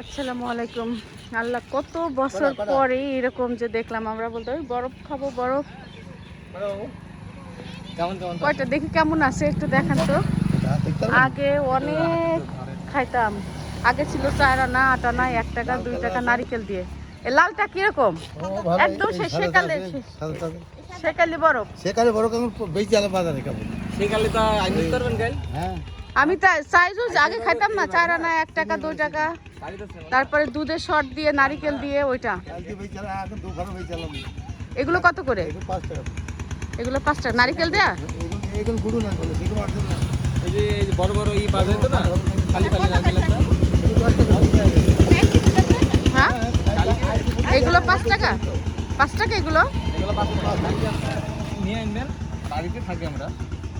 আসসালামু আলাইকুম। আল্লাহ কত বছর পরে এরকম যে দেখলাম আমরা বলতে ওই বরফ খাব বরফ। কয়টা? দেখি কেমন আছে একটু দেখান তো। আগে অনেক খাইতাম। আগে ছিল চার আনা আট আনা এক টাকা দুই টাকা নারিকেল দিয়ে। এ লালটা কীরকম? একদম সে সেকালে সেকালি বরফ। সেখানে বড় কেমন বেশি আলো বাজারে কেমন সেকালে তো করবেন গাইল? হ্যাঁ। আমি তা চাইজও আগে খাইতাম না চার আনা এক টাকা দুই টাকা। তারপরে দুধের শর্ট দিয়ে নারিকেল দিয়ে ওইটা। এগুলো কত করে? এগুলো পাঁচ টাকা। নারিকেল দেয়া? হ্যাঁ? এগুলো পাঁচ টাকা? পাঁচ টাকা এগুলো? নিয়ে আনবেন। বাড়িতে থাকি আমরা।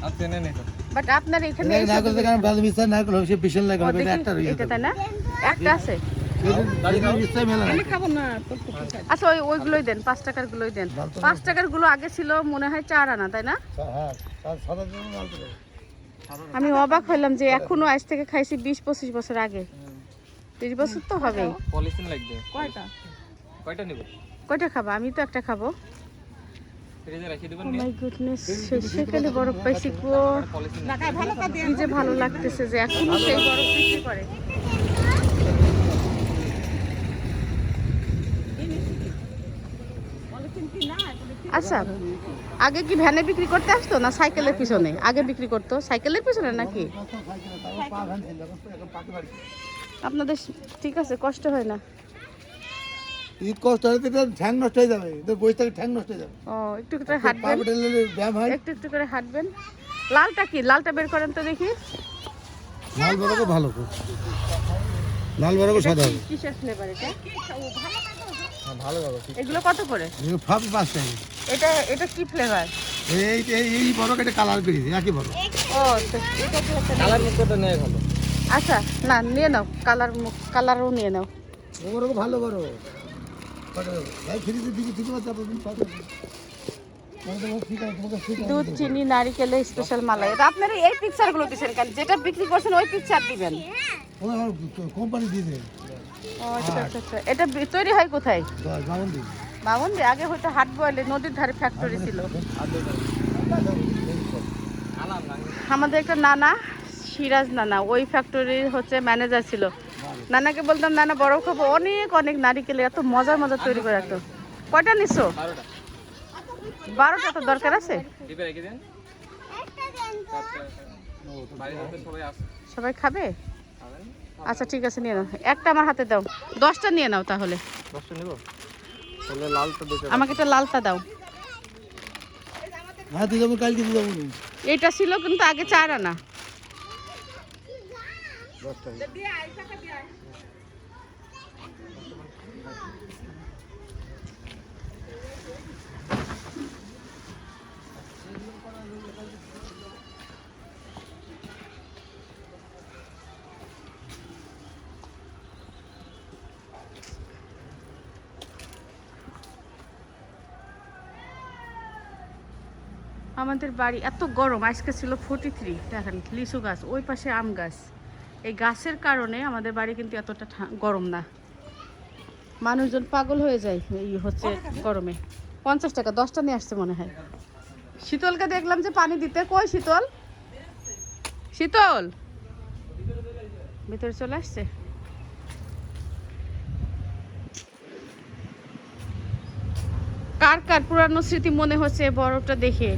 আর চেনে নেই তো। বাট আপনার এখানে না এসে করতে কারণ ভালো মিস্টার না করলে সে বিশাল লাগে একটা রয়ে এটা তাই না? একটা আছে? আচ্ছা ওই ওইগুলোই দেন পাঁচ টাকার গুলোই দেন। পাঁচ টাকারগুলো আগে ছিল মনে হয় চার আনা তাই না? হ্যাঁ আমি অবাক হইলাম যে এখনও আজ থেকে খাইছি বিশ পঁচিশ বছর আগে। বিশ বছর তো হবে কয়টা? কয়টা নেব? কয়টা খাবা? আমি তো একটা খাব। সেখানে বরফ পাইছি যে ভালো লাগতেছে যে এখনও সেই বরফ বিক্রি করে। আচ্ছা আগে কি ভ্যানে বিক্রি করতে আসতো না সাইকেলের পিছনে? আগে বিক্রি করতো? সাইকেলের পিছনে নাকি? আপনাদের ঠিক আছে কষ্ট হয় না। ঈদ কষ্ট হলে তো ঠ্যাং নষ্ট হয়ে যাবে। এদের বই থেকে ঠ্যাং নষ্ট হয়ে যাবে। ও একটু একটু করে পা হাঁটবেন? ব্যায়াম হয়। একটু একটু করে হাঁটবেন। লালটা কি? লালটা বের করেন তো দেখি। লাল বরফও ভালো খুব লাল বরফও সাদা হবে। কিসের ফ্লেভার এটা? ভালো হবে এগুলো কত করে? এগুলো ফাপ পাঁচ টাকা। এটা এটা কি ফ্লেভার এই এই এই বড় এটা কালার করেছে একই বড়। ও তো এটা কি হচ্ছে কালার মুখটা নেয় ভালো। আচ্ছা না নিয়ে নাও। কালার কালারও নিয়ে নাও। বড় ভালো বড়। দুধ চিনি নারিকেলের স্পেশাল মালাই। এটা আপনারা এই পিকচারগুলো দিচ্ছেন কেন? যেটা বিক্রি করছেন ওই পিকচার দিবেন। কোম্পানি দিয়ে ও আচ্ছা আচ্ছা আচ্ছা। এটা তৈরি হয় কোথায়? গাউন আগে হয়তো হাট বয়ালে নদীর ধারে ফ্যাক্টরি ছিল। আমাদের একটা নানা সিরাজ নানা ওই ফ্যাক্টরির হচ্ছে ম্যানেজার ছিল। নানাকে বলতাম নানা বড় খাব অনেক অনেক নারিকেলের এত মজার মজার তৈরি করে রাখতো। কয়টা নিছো? বারোটা। তো দরকার আছে? সবাই খাবে? আচ্ছা ঠিক আছে নিয়ে নাও। একটা আমার হাতে দাও। দশটা নিয়ে নাও তাহলে। তো আমাকে একটা লালটা দাও। হ্যাঁ এইটা ছিল কিন্তু আগে চার আনা। দশ টাকা আমাদের বাড়ি এত গরম আজকে ছিল ফোর্টি থ্রি দেখেন লিচু গাছ ওই পাশে আম গাছ। এই গাছের কারণে আমাদের বাড়ি কিন্তু এতটা গরম না। মানুষজন পাগল হয়ে যায় এই হচ্ছে গরমে। পঞ্চাশ টাকা, দশটা নিয়ে আসছে মনে হয়। শীতলকে দেখলাম যে পানি দিতে। কই শীতল? শীতল? ভিতরে চলে আসছে। কার কার পুরানো স্মৃতি মনে হচ্ছে বরফটা দেখে?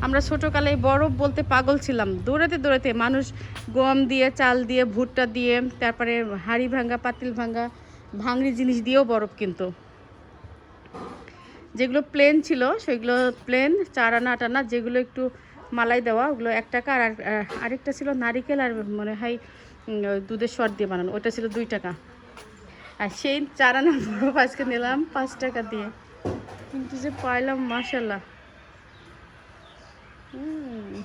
আমরা ছোটোকালে বরফ বলতে পাগল ছিলাম। দৌড়াতে দৌড়াতে মানুষ গম দিয়ে, চাল দিয়ে, ভুট্টা দিয়ে, তারপরে হাঁড়ি ভাঙ্গা, পাতিল ভাঙ্গা, ভাঙড়ি জিনিস দিয়েও বরফ কিন্তু। যেগুলো প্লেন ছিল, সেগুলো প্লেন চার আনা আট আনা যেগুলো একটু মালাই দেওয়া, ওগুলো এক টাকা। আর, আর- আরেকটা ছিল নারিকেল আর মনে হয় দুধের সর দিয়ে বানানো, ওটা ছিল দুই টাকা। আর সেই চার আনা বরফ আজকে নিলাম পাঁচ টাকা দিয়ে। কিন্তু যে পাইলাম মাসাল্লাহ Mmm.